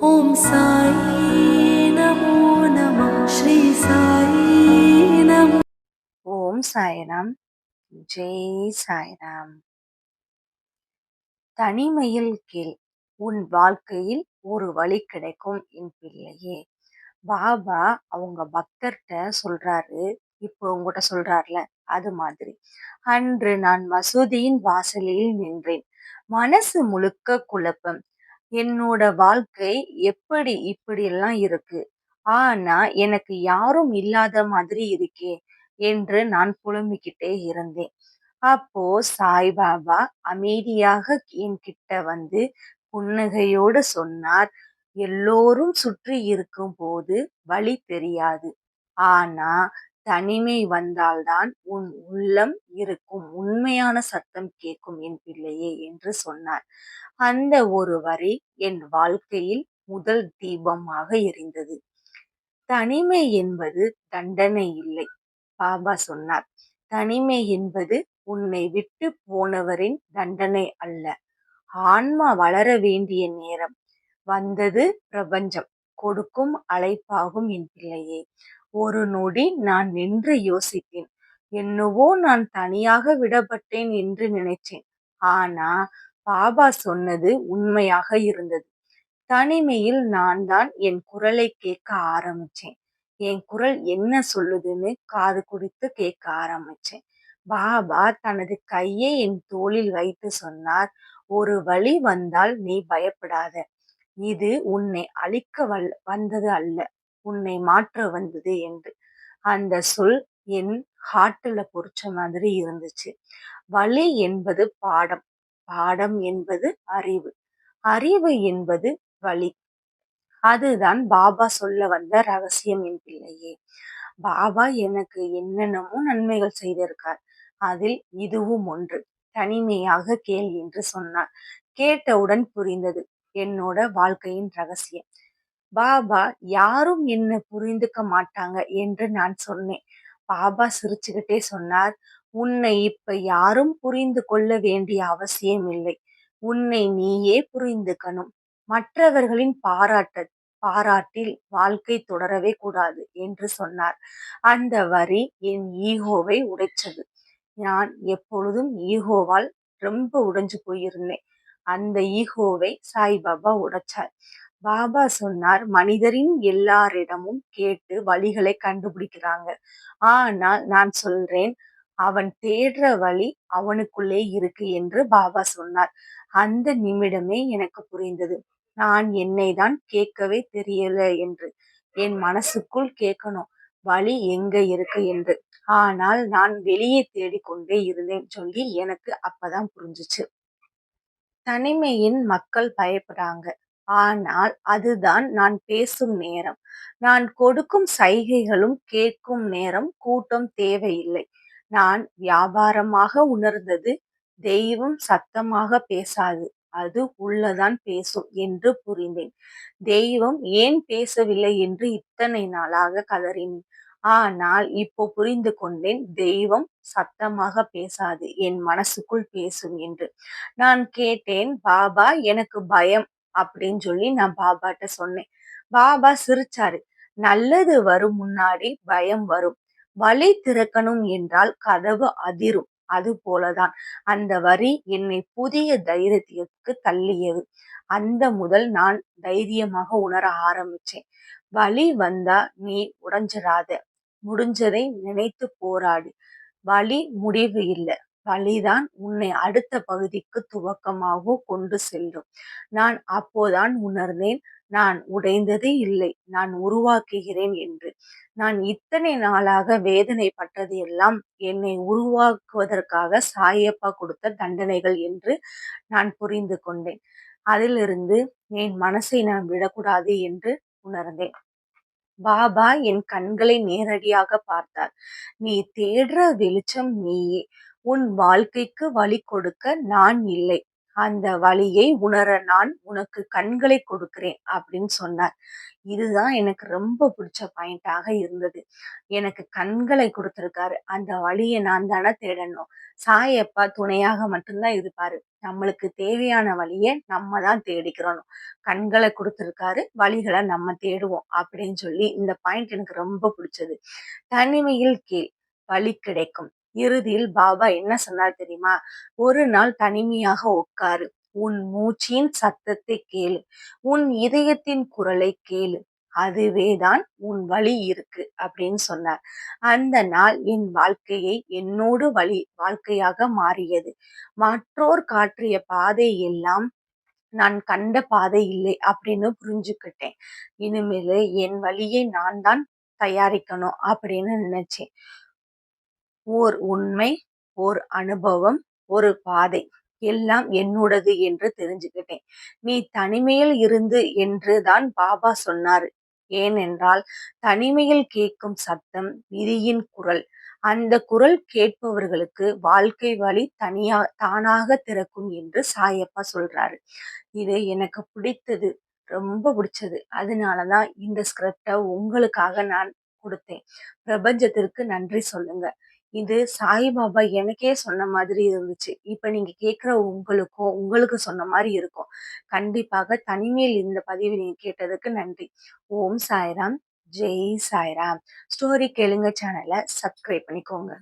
ஓம் சாயி நமோ நம ஸ்ரீ சாயி நமோ ஓம் சாய்ராம் ஜெய் சாய்ராம் தனிமையில் கீழ் உன் வாழ்க்கையில் ஒரு வழி கிடைக்கும் என் பிள்ளையே. பாபா அவங்க பக்தர்கிட்ட சொல்றாரு. இப்போ உங்ககிட்ட சொல்றாருல அது மாதிரி. அன்று நான் மசூதியின் வாசலில் நின்றேன். மனசு முழுக்க குழப்பம். என்னோட வாழ்க்கை எப்படி இப்படி எல்லாம் இருக்கு? ஆனா எனக்கு யாரும் இல்லாத மாதிரி இருக்கே என்று நான் புலம்பிக்கிட்டே இருந்தேன். அப்போ சாய்பாபா அமைதியாக என்கிட்ட வந்து புன்னகையோடு சொன்னார் எல்லோரும் சுற்றி இருக்கும் போது வழி தெரியாது. ஆனா தனிமை வந்தால்தான் உன் உள்ளம் இருக்கும். உண்மையான சத்தம் கேட்கும் என் பிள்ளையே என்று சொன்னார். அந்த ஒரு வரி என் வாழ்க்கையில் முதல் தீபமாக எரிந்தது. தனிமை என்பது தண்டனை இல்லை பாபா சொன்னார். தனிமை என்பது உன்னை விட்டு போனவரின் தண்டனை அல்ல. ஆன்மா வளர வேண்டிய நேரம். வந்தது பிரபஞ்சம். கொடுக்கும் அழைப்பாகும் என் பிள்ளையே. ஒரு நொடி நான் நின்று யோசித்தேன். என்னவோ நான் தனியாக விடப்பட்டேன் என்று நினைச்சேன் ஆனா பாபா சொன்னது உண்மையாக இருந்தது. தனிமையில் நான் தான் என் குரலை கேட்க ஆரம்பிச்சேன் என் குரல் என்ன சொல்லுதுன்னு காது குடித்து கேட்க ஆரம்பிச்சேன் பாபா தனது கையை என் தோளில் வைத்து சொன்னார் ஒரு வழி வந்தால் நீ பயப்படாத. இது உன்னை அழிக்க வல் வந்தது அல்ல. உன்னை மாற்ற வந்தது என்று. அந்த சொல் என் ஹார்ட்டில் பொறிச்ச மாதிரி இருந்துச்சு. வலி என்பது பாடம். பாடம் என்பது அறிவு. அறிவு என்பது வழி அதுதான் பாபா சொல்ல வந்த ரகசியம் என் பிள்ளையே. பாபா எனக்கு என்னென்னமோ நன்மைகள் செய்திருக்கார். அதில் இதுவும் ஒன்று. தனிமையாக கேள் என்று சொன்னார். கேட்டவுடன் புரிந்தது. என்னோட வாழ்க்கையின் ரகசியம். பாபா யாரும் என்ன புரிந்துக்க மாட்டாங்க என்று நான் சொன்னேன். பாபா சிரிச்சுக்கிட்டே சொன்னார் உன்னை இப்ப யாரும் புரிந்து கொள்ள வேண்டிய அவசியம் இல்லை. உன்னை நீயே புரிந்துக்கணும். மற்றவர்களின் பாராட்ட பாராட்டில் வாழ்க்கை தொடரவே கூடாது என்று சொன்னார். அந்த வரி என் ஈகோவை உடைச்சது நான் எப்பொழுதும் ஈகோவால் ரொம்ப உடைஞ்சு போயிருந்தேன். அந்த ஈகோவை சாய்பாபா உடைச்சார். பாபா சொன்னார் மனிதரின் எல்லாரிடமும் கேட்டு வழிகளை கண்டுபிடிக்கிறாங்க. ஆனால் நான் சொல்றேன் அவன் தேடுற வழி அவனுக்குள்ளே இருக்கு என்று பாபா சொன்னார். அந்த நிமிடமே எனக்கு புரிந்தது. நான் என்னை தான் கேட்கவே தெரியல என்று என் மனசுக்குள் கேட்கணும் வழி எங்க இருக்கு என்று. ஆனால் நான் வெளியே தேடிக்கொண்டே இருந்தேன் சொல்லி எனக்கு அப்பதான் புரிஞ்சுச்சு. தனிமையின் மக்கள் பயப்படுறாங்க ஆனால் அதுதான் நான் பேசும் நேரம். நான் கொடுக்கும் சைகைகளும் கேட்கும் நேரம் கூட்டம் தேவையில்லை. நான் வியாபாரமாக உணர்ந்தது தெய்வம் சத்தமாக பேசாது அது உள்ளதான் பேசும் என்று புரிந்தேன். தெய்வம் ஏன் பேசவில்லை என்று இத்தனை நாளாக கதறினேன். ஆனால் இப்போ புரிந்து கொண்டேன் தெய்வம் சத்தமாக பேசாது என் மனசுக்குள் பேசும் என்று. நான் கேட்டேன் பாபா எனக்கு பயம் அப்படின்னு சொல்லி நான் பாபாட்ட சொன்னேன். பாபா சிரிச்சாரு. நல்லது வரும் முன்னாடி பயம் வரும். வழி திறக்கணும் என்றால் கதவு அதிரும். அது போலதான். அந்த வரி என்னை புதிய தைரியத்திற்கு தள்ளியது. அந்த முதல் நான் தைரியமாக உணர ஆரம்பிச்சேன். வழி வந்தா நீ உடஞ்சிடாத முடிஞ்சதை நினைத்து போராடு. வழி முடிவு இல்லை. வழிதான் உன்னை அடுத்த பகுதிக்கு துவக்கமாக கொண்டு செல்லும். நான் அப்போதான் உணர்ந்தேன் நான் உடைந்ததே இல்லை நான் உருவாக்குகிறேன் என்று. நான் இத்தனை நாளாக வேதனைப்பட்டது எல்லாம் என்னை உருவாக்குவதற்காக சாயப்பா கொடுத்த தண்டனைகள் என்று நான் புரிந்து கொண்டேன். அதிலிருந்து என் மனசை நான் விடக்கூடாது என்று உணர்ந்தேன். பாபா என் கண்களை நேரடியாக பார்த்தார். நீ தேடுற வெளிச்சம் நீயே. உன் வாழ்க்கைக்கு வழி கொடுக்க நான் இல்லை. அந்த வழியை உணர நான் உனக்கு கண்களை கொடுக்கிறேன் அப்படின்னு சொன்னார். இதுதான் எனக்கு ரொம்ப பிடிச்ச பாயிண்டாக இருந்தது. எனக்கு கண்களை கொடுத்திருக்காரு. அந்த வழியை நான் தானே தேடணும். சாயப்பா துணையாக மட்டும்தான் இருப்பாரு. நம்மளுக்கு தேவையான வழியை நம்ம தான் தேடிக்கிறணும். கண்களை கொடுத்துருக்காரு. வழிகளை நம்ம தேடுவோம் அப்படின்னு சொல்லி இந்த பாயிண்ட் எனக்கு ரொம்ப பிடிச்சது. தனிமையில் கீழ் வழி கிடைக்கும். இறுதியில் பாபா என்ன சொன்னார் தெரியுமா? ஒரு நாள் தனிமையாக உட்காரு. உன் மூச்சின் சத்தத்தை கேளு. உன் இதயத்தின் குரலை கேளு. அதுவேதான் உன் வழி இருக்கு அப்படின்னு சொன்னார். அந்த நாள் என் வாழ்க்கையை என்னோடு வழி வாழ்க்கையாக மாறியது. மற்றோர் காற்றிய பாதை எல்லாம் நான் கண்ட பாதை இல்லை அப்படின்னு புரிஞ்சுக்கிட்டேன். இனிமேல் என் வழியை நான் தான் தயாரிக்கணும் அப்படின்னு நினைச்சேன். ஓர் உண்மை ஓர் அனுபவம் ஒரு பாதை. எல்லாம் என்னோடது என்று தெரிஞ்சுக்கிட்டேன். நீ தனிமையில் இருந்து என்று தான் பாபா சொன்னாரு. ஏனென்றால் தனிமையில் கேட்கும் சத்தம் விதியின் குரல் அந்த குரல் கேட்பவர்களுக்கு வாழ்க்கை வழி தனியா தானாக திறக்கும் என்று சாயப்பா சொல்றாரு. இது எனக்கு பிடித்தது ரொம்ப பிடிச்சது. அதனாலதான் இந்த ஸ்கிரிப்டை உங்களுக்காக நான் கொடுத்தேன். பிரபஞ்சத்திற்கு நன்றி சொல்லுங்க. இது சாய்பாபா எனக்கே சொன்ன மாதிரி இருந்துச்சு. இப்போ நீங்க கேட்குற உங்களுக்கும் உங்களுக்கு சொன்ன மாதிரி இருக்கும். கண்டிப்பாக தனிமையில் இந்த பதிவு நீங்கள் கேட்டதுக்கு நன்றி. ஓம் சாய்ராம். ஜெய் சாய்ராம். ஸ்டோரி கேளுங்க சேனலை சப்ஸ்கிரைப் பண்ணிக்கோங்க.